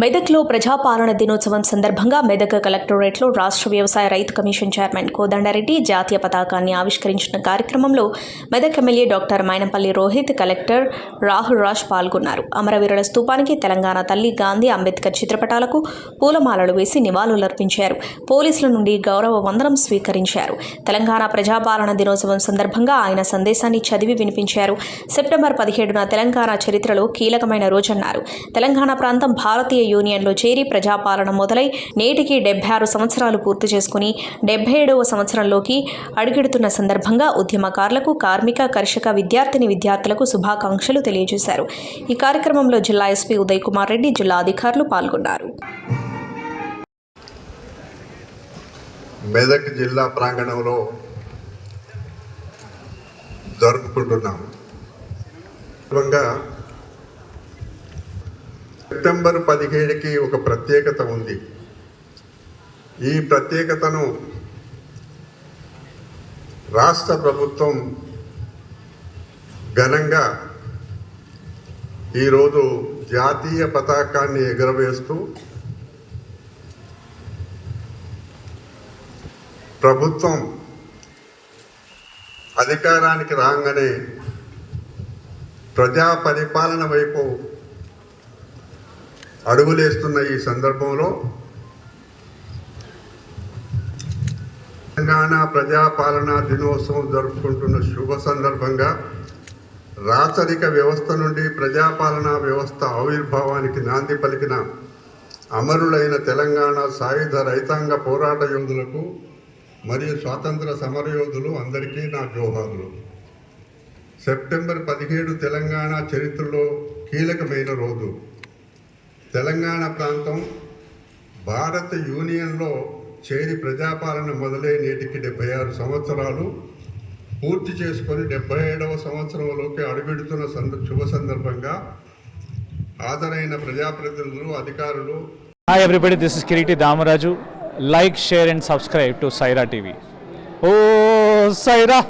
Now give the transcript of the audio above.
మెదక్లో ప్రజాపాలన దినోత్సవం సందర్భంగా మెదక్ కలెక్టరేట్లో రాష్ట్ర వ్యవసాయ రైతు కమిషన్ చైర్మన్ కోదండారెడ్డి జాతీయ పతాకాన్ని ఆవిష్కరించిన కార్యక్రమంలో Medak MLA doctor Mynampally Rohit collector Rahul Raj పాల్గొన్నారు. అమరవీరుల స్తూపానికి తెలంగాణ తల్లి గాంధీ అంబేద్కర్ చిత్రపటాలకు పూలమాలలు వేసి నివాళులర్పించారు. పోలీసుల నుండి గౌరవ వందనం స్వీకరించారు. తెలంగాణ ప్రజాపాలన దినోత్సవం సందర్భంగా ఆయన సందేశాన్ని చదివి వినిపించారు. సెప్టెంబర్ పదిహేడున తెలంగాణ చరిత్రలో కీలకమైన రోజన్నారు. తెలంగాణ ప్రాంతం భారతీయ యూనియన్లో చేరి ప్రజాపాలన మొదలై నేటికి డెబ్బై ఆరు సంవత్సరాలు పూర్తి చేసుకుని డెబ్బై ఏడవ సంవత్సరంలోకి అడుగెడుతున్న సందర్భంగా ఉద్యమకారులకు కార్మిక కర్షక విద్యార్థిని విద్యార్థులకు శుభాకాంక్షలు తెలియజేశారు. ఈ కార్యక్రమంలో జిల్లా ఎస్పీ ఉదయ్ కుమార్ రెడ్డి జిల్లా అధికారులు పాల్గొన్నారు. మెదక్ జిల్లా ప్రాంగణంలో జరుపుకుంటున్నాము. సెప్టెంబర్ పదిహేడుకి ఒక ప్రత్యేకత ఉంది. ఈ ప్రత్యేకతను రాష్ట్ర ప్రభుత్వం ఘనంగా ఈరోజు జాతీయ పతాకాన్ని ఎగురవేస్తూ ప్రభుత్వం అధికారానికి రాగానే ప్రజా పరిపాలన వైపు అడుగులేస్తున్న ఈ సందర్భంలో తెలంగాణ ప్రజాపాలన దినోత్సవం జరుపుకుంటున్న శుభ సందర్భంగా రాచరిక వ్యవస్థ నుండి ప్రజాపాలన వ్యవస్థ ఆవిర్భావానికి నాంది పలికిన అమరులైన తెలంగాణ సాయుధ రైతాంగ పోరాట యోధులకు మరియు స్వాతంత్ర సమరయోధులు అందరికీ నా జోహారులు. సెప్టెంబర్ పదిహేడు తెలంగాణ చరిత్రలో కీలకమైన రోజు. తెలంగాణ ప్రాంతం భారత యూనియన్లో చేరి ప్రజాపాలన మొదలై నేటికి డెబ్బై ఆరు సంవత్సరాలు పూర్తి చేసుకొని డెబ్బై ఏడవ సంవత్సరంలోకి అడుగెడుతున్న సంద శుభ సందర్భంగా హాజరైన ప్రజాప్రతినిధులు అధికారులు. Hi everybody this is Kireeti Damaraju like share and subscribe to Saira TV oh Saira